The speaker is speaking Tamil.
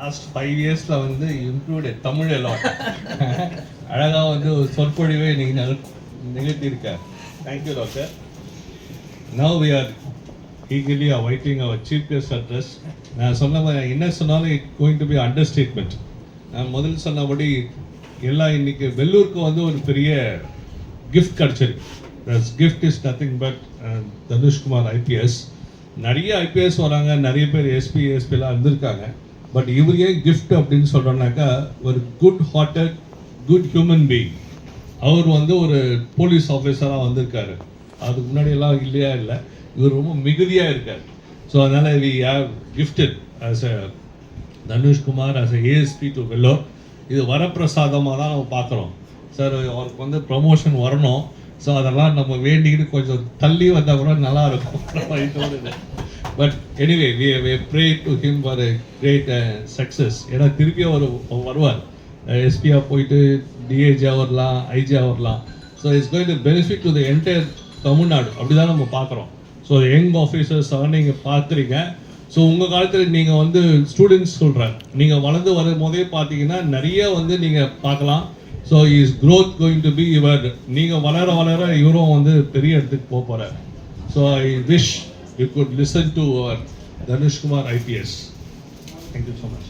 லாஸ்ட் ஃபைவ் இயர்ஸில் வந்து இம்ப்ரூவ்டு தமிழ் எல்லாம் அழகாக வந்து ஒரு சொற்பொழிவை இன்னைக்கு நிக- நிகழ்த்தியிருக்கார். Thank you doctor now we are eagerly awaiting அவர் சீஃப் கெஸ்ட் அட்ரஸ் நான் சொன்ன மாதிரி என்ன சொன்னாலும் it going to be under statement நான் முதல் சொன்னபடி எல்லாம் இன்னைக்கு வெள்ளூருக்கு வந்து ஒரு பெரிய கிஃப்ட் கிடச்சிருக்கு. Gift is nothing but Dhanushkumar IPS நிறைய ஐபிஎஸ் வராங்க நிறைய பேர் எஸ்பி எஸ்பிலாம் இருந்திருக்காங்க. பட் இவர் ஏன் கிஃப்ட் அப்படின்னு சொல்கிறோன்னாக்கா ஒரு good hearted good human being அவர் வந்து ஒரு போலீஸ் ஆஃபீஸராக வந்திருக்காரு. அதுக்கு முன்னாடி எல்லாம் இல்லையா? இல்லை. இவர் ரொம்ப மிகுதியாக இருக்கார். ஸோ அதனால் we have gifted as a Dhanushkumar as a ASP to Vellore இது வரப்பிரசாதமாக தான் நம்ம பார்க்குறோம். சார் அவருக்கு வந்து ப்ரமோஷன் வரணும். ஸோ அதெல்லாம் நம்ம வேண்டிக்கிட்டு கொஞ்சம் தள்ளி வந்தால் கூட நல்லா இருக்கும். But anyway we we pray to him for great success ஏன்னா திருப்பி அவர் வருவார். எஸ்பியாக போயிட்டு டிஏஜியாக வரலாம் ஐஜியாக வரலாம். So it's going to benefit to the entire Tamil Nadu அப்படி தான் நம்ம பார்க்குறோம். ஸோ யங் ஆஃபீஸர்ஸ் நீங்கள் பார்த்துறீங்க ஸோ உங்கள் காலத்தில் நீங்கள் வந்து ஸ்டூடெண்ட்ஸ் சொல்கிறாங்க நீங்கள் வளர்ந்து வரும் போதே பார்த்தீங்கன்னா நிறைய வந்து நீங்கள் பார்க்கலாம். So is growth going to be இவர் நீங்கள் வளர வளர இவரும் வந்து பெரிய இடத்துக்கு போக போகிறார் so I wish you could listen to our Dhanush Kumar IPS. Thank you so much.